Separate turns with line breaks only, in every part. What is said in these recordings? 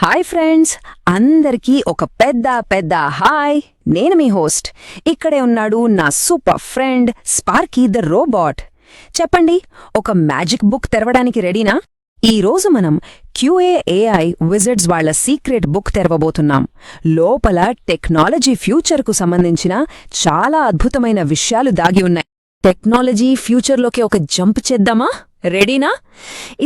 Hi friends అందరికీ ఒక పెద్ద పెద్ద హాయ్. నేను మీ హోస్ట్. ఇక్కడే ఉన్నాడు నా super friend Sparky the robot. చెప్పండి ఒక మ్యాజిక్ బుక్ తెరవడానికి రెడీనా? ఈ రోజు మనం క్యూఏఏఐ విజిట్స్ వాళ్ళ సీక్రెట్ బుక్ తెరవబోతున్నాం. లోపల టెక్నాలజీ ఫ్యూచర్కు సంబంధించిన చాలా అద్భుతమైన విషయాలు దాగి ఉన్నాయి. టెక్నాలజీ ఫ్యూచర్లోకి ఒక జంప్ చేద్దామా? రెడీనా?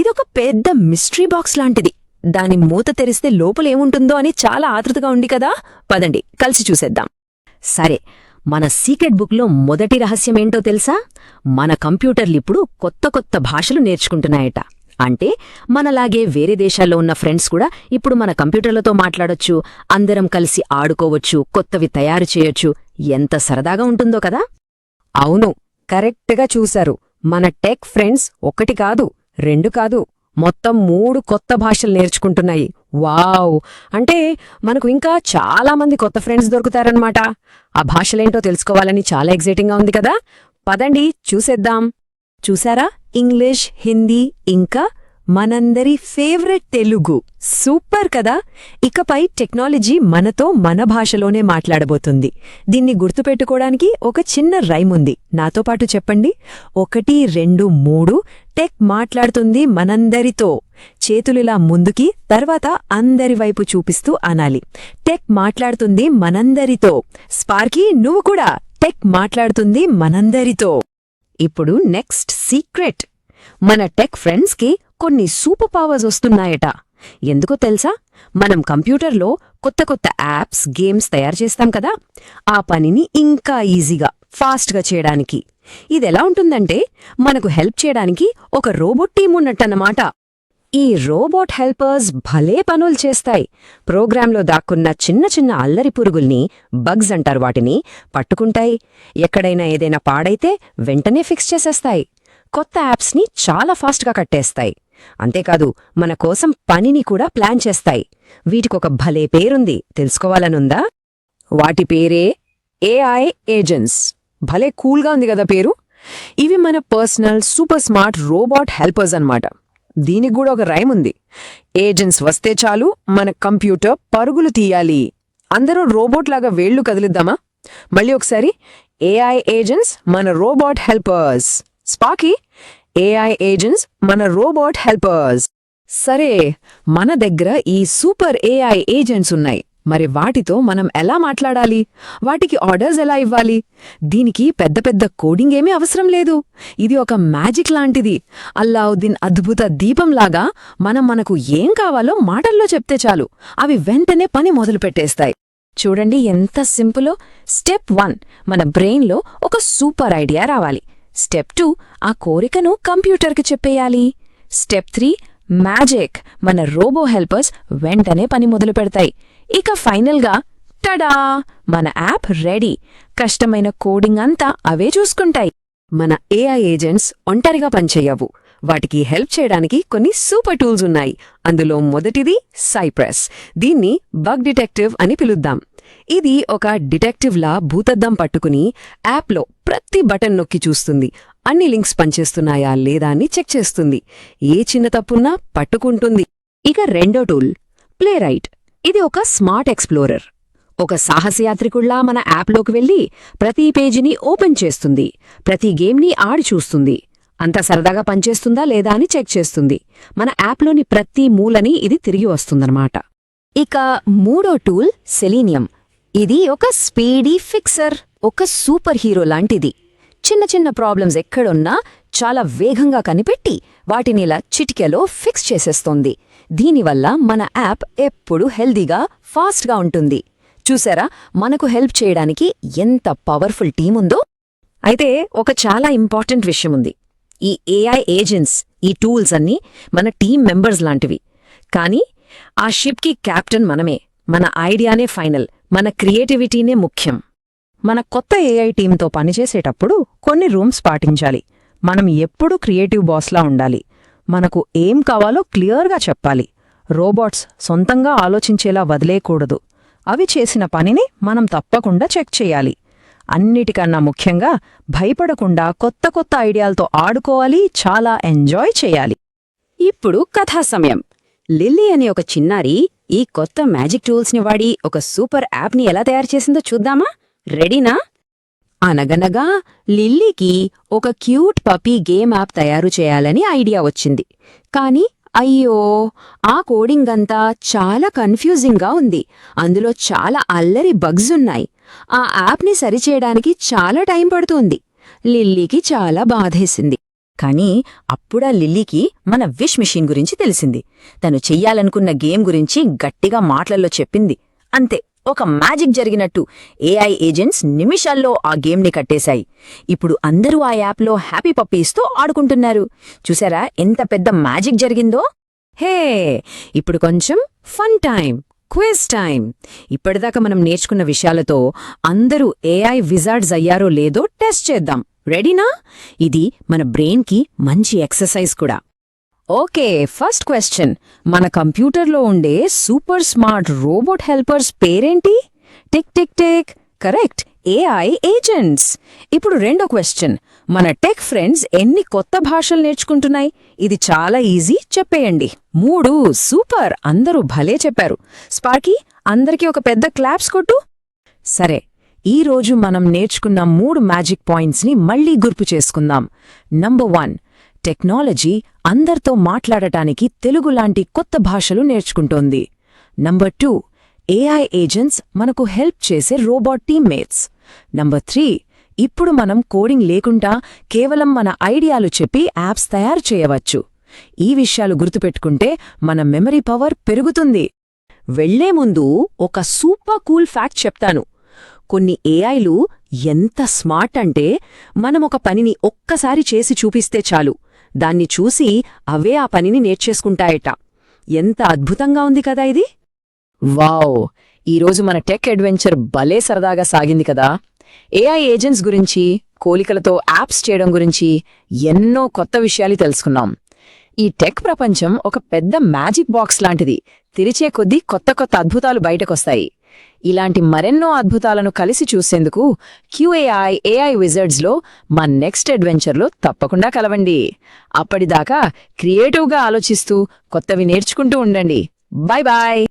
ఇదొక పెద్ద మిస్టరీ బాక్స్ లాంటిది. దాని మూత తెరిస్తే లోపలేముంటుందో అని చాలా ఆతృతగా ఉంది కదా. పదండి కలిసి చూసేద్దాం. సరే మన సీక్రెట్ బుక్లో మొదటి రహస్యమేంటో తెలుసా? మన కంప్యూటర్లిప్పుడు కొత్త కొత్త భాషలు నేర్చుకుంటున్నాయట. అంటే మనలాగే వేరే దేశాల్లో ఉన్న ఫ్రెండ్స్ కూడా ఇప్పుడు మన కంప్యూటర్లతో మాట్లాడొచ్చు అందరం కలిసి ఆడుకోవచ్చు కొత్తవి తయారు చేయొచ్చు. ఎంత సరదాగా ఉంటుందో కదా. అవును కరెక్ట్గా చూశారు. మన టెక్ ఫ్రెండ్స్ ఒకటి కాదు రెండు కాదు మొత్తం మూడు కొత్త భాషలు నేర్చుకుంటున్నాయి. వావ్! అంటే మనకు ఇంకా చాలా మంది కొత్త ఫ్రెండ్స్ దొరుకుతారనమాట ఆ భాషలేంటో తెలుసుకోవాలని చాలా ఎగ్జైటింగ్గా ఉంది కదా? పదండి చూసేద్దాం. చూసారా? ఇంగ్లీష్ హిందీ ఇంకా మనందరి ఫేవరెట్ తెలుగు. సూపర్ కదా? ఇకపై టెక్నాలజీ మనతో మన భాషలోనే మాట్లాడబోతుంది. దీన్ని గుర్తుపెట్టుకోవడానికి ఒక చిన్న రైమ్ ఉంది. నాతో పాటు చెప్పండి. ఒకటి రెండు మూడు టెక్ మాట్లాడుతుంది మనందరితో. చేతులిలా ముందుకి తర్వాత అందరి వైపు చూపిస్తూ అనాలి. టెక్ మాట్లాడుతుంది మనందరితో. స్పార్కీ నువ్వు కూడా టెక్ మాట్లాడుతుంది మనందరితో. ఇప్పుడు నెక్స్ట్ సీక్రెట్. మన టెక్ ఫ్రెండ్స్కి కొన్ని సూపర్ పవర్స్ వస్తున్నాయట. ఎందుకో తెలుసా? మనం కంప్యూటర్లో కొత్త కొత్త యాప్స్ గేమ్స్ తయారు చేస్తాం కదా? ఆ పనిని ఇంకా ఈజీగా ఫాస్ట్గా చేయడానికి. ఇదెలా ఉంటుందంటే మనకు హెల్ప్ చేయడానికి ఒక రోబోట్ టీం ఉన్నట్టన్నమాట. ఈ రోబోట్ హెల్పర్స్ భలే పనులు చేస్తాయి. ప్రోగ్రాంలో దాక్కున్న చిన్న చిన్న అల్లరి పురుగుల్ని బగ్స్ అంటారు వాటిని పట్టుకుంటాయి. ఎక్కడైనా ఏదైనా పాడైతే వెంటనే ఫిక్స్ చేసేస్తాయి. కొత్త యాప్స్ని చాలా ఫాస్ట్గా కట్టేస్తాయి. అంతేకాదు మన కోసం పనిని కూడా ప్లాన్ చేస్తాయి. వీటికొక భలే పేరుంది. తెలుసుకోవాలనుందా? వాటి పేరే ఏఐ ఏజెంట్స్ భలే కూల్గా ఉంది కదా పేరు? ఇవి మన personal super smart robot helpers అన్నమాట. దీనికి కూడా ఒక రైమ్ ఉంది. ఏజెంట్స్ వస్తే చాలు మన కంప్యూటర్ పరుగులు తీయాలి. అందరూ రోబోట్ లాగా వేళ్ళు కదిలిద్దామా? మళ్ళీ ఒకసారి ఏఐ ఏజెంట్స్ మన రోబోట్ హెల్పర్స్. స్పాకి ఏఐ ఏజెంట్స్ మన రోబోట్ హెల్పర్స్ సరే మన దగ్గర ఈ సూపర్ ఏఐ ఏజెంట్స్ ఉన్నాయి. మరి వాటితో మనం ఎలా మాట్లాడాలి? వాటికి ఆర్డర్స్ ఎలా ఇవ్వాలి? దీనికి పెద్ద పెద్ద కోడింగ్ ఏమీ అవసరం లేదు. ఇది ఒక మ్యాజిక్ లాంటిది. అల్లావుద్దీన్ అద్భుత దీపంలాగా మనం మనకు ఏం కావాలో మాటల్లో చెప్తే చాలు. అవి వెంటనే పని మొదలుపెట్టేస్తాయి చూడండి ఎంత సింపులో. స్టెప్ వన్ మన బ్రెయిన్లో ఒక సూపర్ ఐడియా రావాలి. స్టెప్ టూ ఆ కోరికను కంప్యూటర్కి చెప్పేయాలి. Step three magic. మన రోబో హెల్పర్స్ వెంటనే పని మొదలు పెడతాయి. ఇక ఫైనల్గా టడా! మన యాప్ రెడీ. కష్టమైన కోడింగ్ అంతా అవే చూసుకుంటాయి. మన ఏఐ ఏజెంట్స్ ఒంటరిగా పనిచేయవు. వాటికి హెల్ప్ చేయడానికి కొన్ని సూపర్ టూల్స్ ఉన్నాయి. అందులో మొదటిది సైప్రెస్. దీన్ని బగ్ డిటెక్టివ్ అని పిలుద్దాం. ఇది ఒక డిటెక్టివ్లా భూతద్దం పట్టుకుని యాప్లో ప్రతి బటన్ నొక్కి చూస్తుంది. అన్ని లింక్స్ పనిచేస్తున్నాయా లేదా అని చెక్ చేస్తుంది. ఏ చిన్న తప్పున్నా పట్టుకుంటుంది. ఇక రెండో టూల్ ప్లే రైట్ ఇది ఒక స్మార్ట్ ఎక్స్ప్లోరర్. ఒక సాహసయాత్రికుళ్ళా మన యాప్లోకి వెళ్ళి ప్రతి పేజీని ఓపెన్ చేస్తుంది. ప్రతి గేమ్ని ఆడి చూస్తుంది. అంత సరదాగా పనిచేస్తుందా లేదా అని చెక్ చేస్తుంది. మన యాప్లోని ప్రతి మూలని ఇది తిరిగి వస్తుందన్నమాట. ఇక మూడో టూల్ సెలీనియం. ఇది ఒక స్పీడీ ఫిక్సర్ ఒక సూపర్ హీరో లాంటిది. చిన్న చిన్న ప్రాబ్లమ్స్ ఎక్కడున్నా చాలా వేగంగా కనిపెట్టి వాటినిలా చిటికెలో ఫిక్స్ చేసేస్తోంది. దీనివల్ల మన యాప్ ఎప్పుడూ హెల్దీగా ఫాస్ట్గా ఉంటుంది. చూసారా? మనకు హెల్ప్ చేయడానికి ఎంత పవర్ఫుల్ టీం ఉందో? అయితే ఒక చాలా ఇంపార్టెంట్ విషయం ఉంది. ఈ ఏఐ ఏజెంట్స్ ఈ టూల్స్ అన్నీ మన టీం మెంబర్స్ లాంటివి. కానీ ఆ షిప్కి క్యాప్టెన్ మనమే. మన ఐడియానే ఫైనల్. మన క్రియేటివిటీనే ముఖ్యం. మన కొత్త ఏఐ టీంతో పనిచేసేటప్పుడు కొన్ని రూమ్స్ పాటించాలి. మనం ఎప్పుడూ క్రియేటివ్ బాస్లా ఉండాలి. మనకు ఏం కావాలో క్లియర్గా చెప్పాలి. రోబోట్స్ సొంతంగా ఆలోచించేలా వదిలేయకూడదు. అవి చేసిన పనిని మనం తప్పకుండా చెక్ చేయాలి. అన్నిటికన్నా ముఖ్యంగా భయపడకుండా కొత్త కొత్త ఐడియాలతో ఆడుకోవాలి చాలా ఎంజాయ్ చేయాలి. ఇప్పుడు కథా సమయం.
లిల్లీ అనే ఒక చిన్నారి ఈ కొత్త మ్యాజిక్ టూల్స్ని వాడి ఒక సూపర్ యాప్ని ఎలా తయారు చేసిందో చూద్దామా? రెడీనా? అనగనగా లిల్లీకి ఒక క్యూట్ పపీ గేమ్ యాప్ తయారు చేయాలని ఐడియా వచ్చింది. కాని అయ్యో ఆ కోడింగ్ అంతా చాలా కన్ఫ్యూజింగ్గా ఉంది. అందులో చాలా అల్లరి బగ్స్ ఉన్నాయి. ఆ యాప్ని సరిచేయడానికి చాలా టైం పడుతుంది. లిల్లీకి చాలా బాధేసింది.
కానీ అప్పుడా లిల్లీకి మన విష్ మిషన్ గురించి తెలిసింది. తను చెయ్యాలనుకున్న గేమ్ గురించి గట్టిగా మాటలలో చెప్పింది. అంతే ఒక మ్యాజిక్ జరిగినట్టు ఏఐ ఏజెంట్స్ నిమిషాల్లో ఆ గేమ్ని కట్టేశాయి. ఇప్పుడు అందరూ ఆ యాప్లో హ్యాపీ పప్పీస్తో ఆడుకుంటున్నారు. చూసారా ఎంత పెద్ద మ్యాజిక్ జరిగిందో? హే ఇప్పుడు కొంచెం ఫన్ టైం క్విజ్ టైం ఇప్పటిదాకా మనం నేర్చుకున్న విషయాలతో అందరూ ఏఐ విజార్డ్స్ అయ్యారో లేదో టెస్ట్ చేద్దాం. రెడీనా ఇది మన బ్రెయిన్కి మంచి ఎక్సర్సైజ్ కూడా. Okay first question. మన కంప్యూటర్లో ఉండే సూపర్ స్మార్ట్ రోబోట్ హెల్పర్స్ పేరేంటి? Tick tick tick. Correct. AI agents ఇప్పుడు రెండో క్వశ్చన్. మన టెక్ ఫ్రెండ్స్ ఎన్ని కొత్త భాషలు నేర్చుకుంటున్నాయి? ఇది చాలా ఈజీ చెప్పేయండి. మూడు సూపర్. అందరూ భలే చెప్పారు. స్పార్కీ అందరికీ ఒక పెద్ద క్లాప్స్ కొట్టు. సరే ఈ రోజు మనం నేర్చుకున్న మూడు మ్యాజిక్ పాయింట్స్ని మళ్ళీ గుర్తు చేసుకుందాం. నంబర్ వన్ టెక్నాలజీ అందరితో మాట్లాడటానికి తెలుగు లాంటి కొత్త భాషలు నేర్చుకుంటోంది. నంబర్ టూ ఏఐ ఏజెంట్స్ మనకు హెల్ప్ చేసే రోబోట్ టీమ్మేట్స్ నంబర్ త్రీ ఇప్పుడు మనం కోడింగ్ లేకుండా కేవలం మన ఐడియాలు చెప్పి యాప్స్ తయారు చేయవచ్చు. ఈ విషయాలు గుర్తుపెట్టుకుంటే మన మెమరీ పవర్ పెరుగుతుంది. వెళ్ళే ముందు ఒక సూపర్ కూల్ ఫ్యాక్ట్ చెప్తాను. కొన్ని ఏఐలు ఎంత స్మార్ట్ అంటే మనమొక పనిని ఒక్కసారి చేసి చూపిస్తే చాలు. దాన్ని చూసి అవే ఆ పనిని నేర్చేసుకుంటాయట. ఎంత అద్భుతంగా ఉంది కదా ఇది? వావ్! ఈరోజు మన టెక్ అడ్వెంచర్ భలే సరదాగా సాగింది కదా. ఏఐ ఏజెంట్స్ గురించి కోలికలతో యాప్స్ చేయడం గురించి ఎన్నో కొత్త విషయాలు తెలుసుకున్నాం. ఈ టెక్ ప్రపంచం ఒక పెద్ద మ్యాజిక్ బాక్స్ లాంటిది. తెరిచే కొద్దీ కొత్త కొత్త అద్భుతాలు బయటకొస్తాయి. ఇలాంటి మరెన్నో అద్భుతాలను కలిసి చూసేందుకు క్యూఏఐ ఏఐ విజర్డ్స్లో మా నెక్స్ట్ అడ్వెంచర్లో తప్పకుండా కలవండి. అప్పటిదాకా క్రియేటివ్గా ఆలోచిస్తూ కొత్తవి నేర్చుకుంటూ ఉండండి. Bye bye!